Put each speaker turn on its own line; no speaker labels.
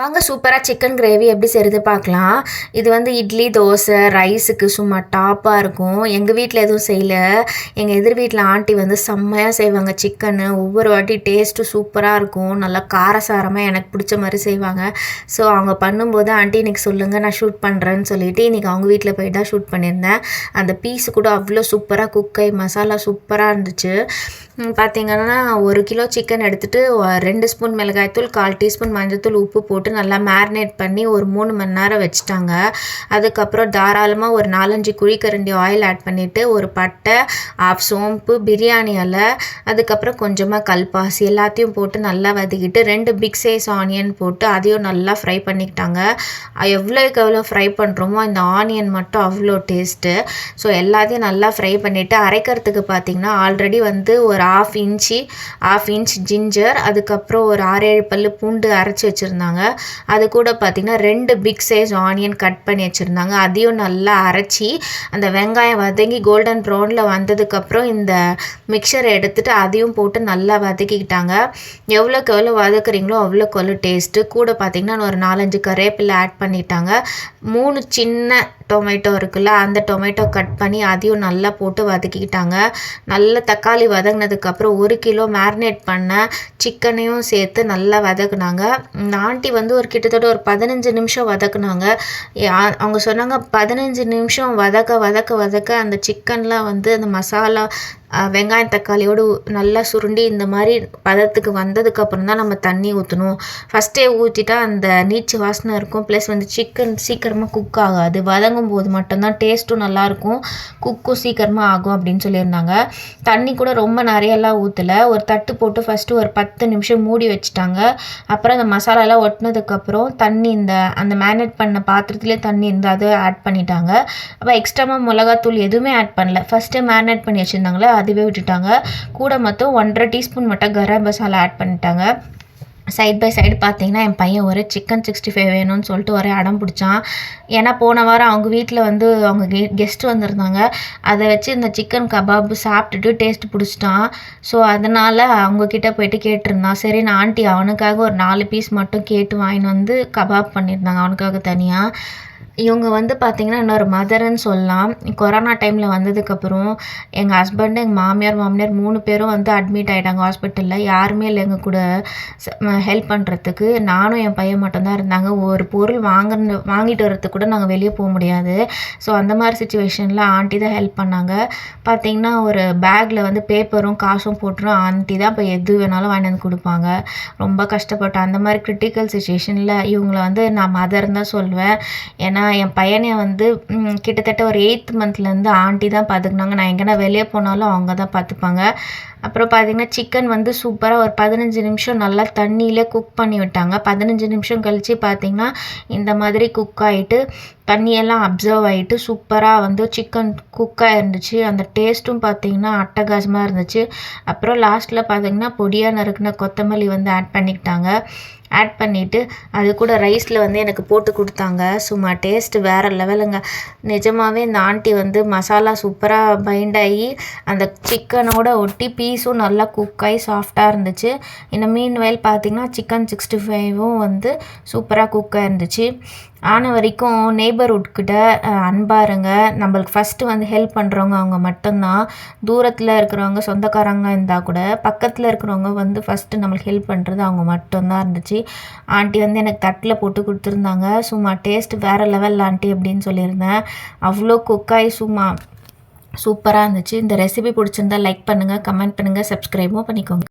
வாங்க சூப்பராக chicken gravy எப்படி செய்கிறது பார்க்கலாம். இது வந்து இட்லி தோசை ரைஸுக்கு சும்மா டாப்பாக இருக்கும். எங்கள் வீட்டில் எதுவும் செய்யல. எங்கள் எதிர் வீட்டில் ஆண்டி வந்து செம்மையாக செய்வாங்க சிக்கனு ஒவ்வொரு வாட்டி டேஸ்ட்டு சூப்பராக இருக்கும். நல்லா காரசாரமாக எனக்கு பிடிச்ச மாதிரி செய்வாங்க. ஸோ அவங்க பண்ணும்போது ஆண்டி இன்றைக்கி சொல்லுங்கள் நான் ஷூட் பண்ணுறேன்னு சொல்லிவிட்டு இன்றைக்கி அவங்க வீட்டில் போய் தான் ஷூட் பண்ணியிருந்தேன். அந்த பீஸு கூட அவ்வளோ சூப்பராக குக்கை மசாலா சூப்பராக இருந்துச்சு. பார்த்திங்கன்னா ஒரு கிலோ சிக்கன் எடுத்துகிட்டு ரெண்டு ஸ்பூன் மிளகாய்த்தூள் கால் டீஸ்பூன் மஞ்சத்தூள் உப்பு போட்டு நல்லா மேரினேட் பண்ணி ஒரு மூணு மணி நேரம் வச்சுட்டாங்க. அதுக்கப்புறம் தாராளமாக ஒரு நாலஞ்சு குழிக்கரண்டி ஆயில் ஆட் பண்ணிவிட்டு ஒரு பட்டை ஆஃப் சோம்பு பிரியாணி இலை அதுக்கப்புறம் கொஞ்சமாக கல்பாசி எல்லாத்தையும் போட்டு நல்லா வதக்கிட்டு ரெண்டு பிக் சைஸ் ஆனியன் போட்டு அதையும் நல்லா ஃப்ரை பண்ணிக்கிட்டாங்க. எவ்வளோக்கு எவ்வளோ ஃப்ரை பண்ணுறோமோ அந்த ஆனியன் மட்டும் அவ்வளோ டேஸ்ட்டு ஸோ எல்லாத்தையும் நல்லா ஃப்ரை பண்ணிவிட்டு அரைக்கிறதுக்கு பார்த்திங்கன்னா ஆல்ரெடி வந்து ஒரு half inch half inch ginger அதுக்கப்புறம் ஒரு ஆறு ஏழு பல் பூண்டு அரைச்சி வச்சுருந்தாங்க. அது கூட பார்த்திங்கன்னா ரெண்டு பிக் சைஸ் ஆனியன் கட் பண்ணி வச்சுருந்தாங்க. அதையும் நல்லா அரைச்சி அந்த வெங்காயம் வதங்கி கோல்டன் ப்ரௌனில் வந்ததுக்கப்புறம் இந்த மிக்சரை எடுத்துகிட்டு அதையும் போட்டு நல்லா வதக்கிக்கிட்டாங்க. எவ்வளோக்கு எவ்வளோ வதக்குறீங்களோ அவ்வளோக்கு அவ்வளோ டேஸ்ட்டு கூட பார்த்திங்கன்னா ஒரு நாலஞ்சு கருவேப்பிலை ஆட் பண்ணிட்டாங்க. மூணு சின்ன டொமேட்டோ இருக்குல்ல அந்த டொமேட்டோ கட் பண்ணி அதையும் நல்லா போட்டு வதக்கிக்கிட்டாங்க. நல்ல தக்காளி வதங்கினதுக்கப்புறம் ஒரு கிலோ மேரினேட் பண்ண சிக்கனையும் சேர்த்து நல்லா வதக்குனாங்க. ஆண்டி வந்து ஒரு கிட்டத்தட்ட ஒரு பதினஞ்சு நிமிஷம் வதக்குனாங்க. அவங்க சொன்னாங்க பதினஞ்சு நிமிஷம் வதக்க வதக்க வதக்க அந்த சிக்கன்லாம் வந்து அந்த மசாலா வெங்காயம் தக்காளியோடு நல்லா சுருண்டி இந்த மாதிரி பதத்துக்கு வந்ததுக்கப்புறம் தான் நம்ம தண்ணி ஊற்றணும் ஃபஸ்ட்டே ஊற்றிட்டா அந்த நீச்சு வாசனை இருக்கும். ப்ளஸ் வந்து சிக்கன் சீக்கிரமாக குக் ஆகாது. வதங்கும் போது மட்டும்தான் டேஸ்ட்டும் நல்லாயிருக்கும். குக்கும் சீக்கிரமாக ஆகும் அப்படின்னு சொல்லியிருந்தாங்க. தண்ணி கூட ரொம்ப நிறையெல்லாம் ஊற்றலை ஒரு தட்டு போட்டு ஃபஸ்ட்டு ஒரு பத்து நிமிஷம் மூடி வச்சுட்டாங்க. அப்புறம் அந்த மசாலாலாம் ஒட்டினதுக்கப்புறம் தண்ணி இந்த அந்த மேரினேட் பண்ண பாத்திரத்துலேயே தண்ணி இருந்து அதை ஆட் பண்ணிட்டாங்க. அப்போ எக்ஸ்ட்ராமா மிளகாத்தூள் எதுவுமே ஆட் பண்ணல. ஃபஸ்ட்டு மேரினேட் பண்ணி வச்சுருந்தாங்களே அதுவே விட்டுட்டாங்க. கூட மொத்தம் ஒன்றரை டீஸ்பூன் மட்டும் கரம் மசாலா ஆட் பண்ணிட்டாங்க. சைட் பை சைடு பார்த்தீங்கன்னா என் பையன் ஒரு சிக்கன் சிக்ஸ்டி ஃபைவ் வேணும்னு சொல்லிட்டு ஒரே அடம் பிடிச்சான். ஏன்னா போன வாரம் அவங்க வீட்டில் வந்து அவங்க கெ கெஸ்ட் வந்திருந்தாங்க. அதை வச்சு இந்த சிக்கன் கபாப் சாப்பிட்டுட்டு டேஸ்ட் பிடிச்சிட்டான். ஸோ அதனால் அவங்கக்கிட்ட போயிட்டு கேட்டிருந்தான். சரி நான் ஆண்டி அவனுக்காக ஒரு நாலு பீஸ் மட்டும் கேட்டு வாங்கின்னு வந்து கபாப் பண்ணியிருந்தாங்க. அவனுக்காக தனியாக இவங்க வந்து பார்த்திங்கன்னா இன்னொரு மதர்ன்னு சொல்லலாம். கொரோனா டைமில் வந்ததுக்கப்புறம் எங்கள் ஹஸ்பண்டு எங்கள் மாமியார் மாமியார் மூணு பேரும் வந்து அட்மிட் ஆகிட்டாங்க ஹாஸ்பிட்டலில் யாருமே இல்லை எங்கள் கூட ஹெல்ப் பண்ணுறதுக்கு நானும் என் பையன் மட்டும்தான் இருந்தாங்க. ஒரு பொருள் வாங்கின வாங்கிட்டு வரத்துக்கு கூட நாங்கள் வெளியே போக முடியாது. ஸோ அந்த மாதிரி சுச்சுவேஷனில் ஆண்டி தான் ஹெல்ப் பண்ணாங்க. பார்த்திங்கன்னா ஒரு பேக்கில் வந்து பேப்பரும் காசும் போட்டுரும். ஆண்டி தான் இப்போ எது வேணாலும் வாங்கிட்டு வந்து கொடுப்பாங்க. ரொம்ப கஷ்டப்பட்டேன் அந்த மாதிரி கிரிட்டிக்கல் சுச்சுவேஷனில் இவங்களை வந்து நான் மதர் தான் சொல்லுவேன் ஏன்னா என் பையனை வந்து கிட்டத்தட்ட ஒரு எயித் மந்த்லேருந்து ஆண்டி தான் பார்த்துக்கினாங்க நான் எங்கேனா வெளியே போனாலும் அவங்க தான் பார்த்துப்பாங்க அப்புறம் பார்த்திங்கன்னா சிக்கன் வந்து சூப்பராக ஒரு பதினஞ்சு நிமிஷம் நல்லா தண்ணியிலே குக் பண்ணி விட்டாங்க. பதினஞ்சு நிமிஷம் கழித்து பார்த்திங்கன்னா இந்த மாதிரி குக் ஆகிட்டு தண்ணியெல்லாம் அப்சர்வ் ஆகிட்டு சூப்பராக வந்து சிக்கன் குக்காக இருந்துச்சு. அந்த டேஸ்ட்டும் பார்த்திங்கன்னா அட்டகாசமாக இருந்துச்சு. அப்புறம் லாஸ்ட்டில் பார்த்திங்கன்னா பொடியாக நறுக்குன கொத்தமல்லி வந்து ஆட் பண்ணிக்கிட்டாங்க. ஆட் பண்ணிவிட்டு அது கூட ரைஸில் வந்து எனக்கு போட்டு கொடுத்தாங்க. சும்மா டேஸ்ட்டு வேறு லெவலுங்க நிஜமாகவே இந்த ஆண்டி வந்து மசாலா சூப்பராக பைண்ட் ஆகி அந்த சிக்கனோட ஒட்டி பீஸும் நல்லா குக்காகி சாஃப்டாக இருந்துச்சு. இந்த மீன் வயல் பார்த்திங்கன்னா சிக்கன் சிக்ஸ்டி ஃபைவும் வந்து சூப்பராக குக்காக இருந்துச்சு. ஆன வரைக்கும் நெய்பர்ஹுட்கிட்ட அன்பாக இருங்க நம்மளுக்கு ஃபஸ்ட்டு வந்து ஹெல்ப் பண்ணுறவங்க அவங்க மட்டும்தான். தூரத்தில் இருக்கிறவங்க சொந்தக்காரங்க இருந்தால் கூட பக்கத்தில் இருக்கிறவங்க வந்து ஃபஸ்ட்டு நம்மளுக்கு ஹெல்ப் பண்ணுறது அவங்க மட்டும்தான் இருந்துச்சு. ஆண்டி வந்து எனக்கு தட்டில் போட்டு கொடுத்துருந்தாங்க. சும்மா டேஸ்ட் வேறு லெவல் ஆண்டி அப்படின்னு சொல்லியிருந்தேன். அவ்வளோ குக்காய் சும்மா சூப்பராக இருந்துச்சு. இந்த ரெசிபி பிடிச்சிருந்தா லைக் பண்ணுங்கள் கமெண்ட் பண்ணுங்கள் சப்ஸ்கிரைபும் பண்ணிக்கோங்க.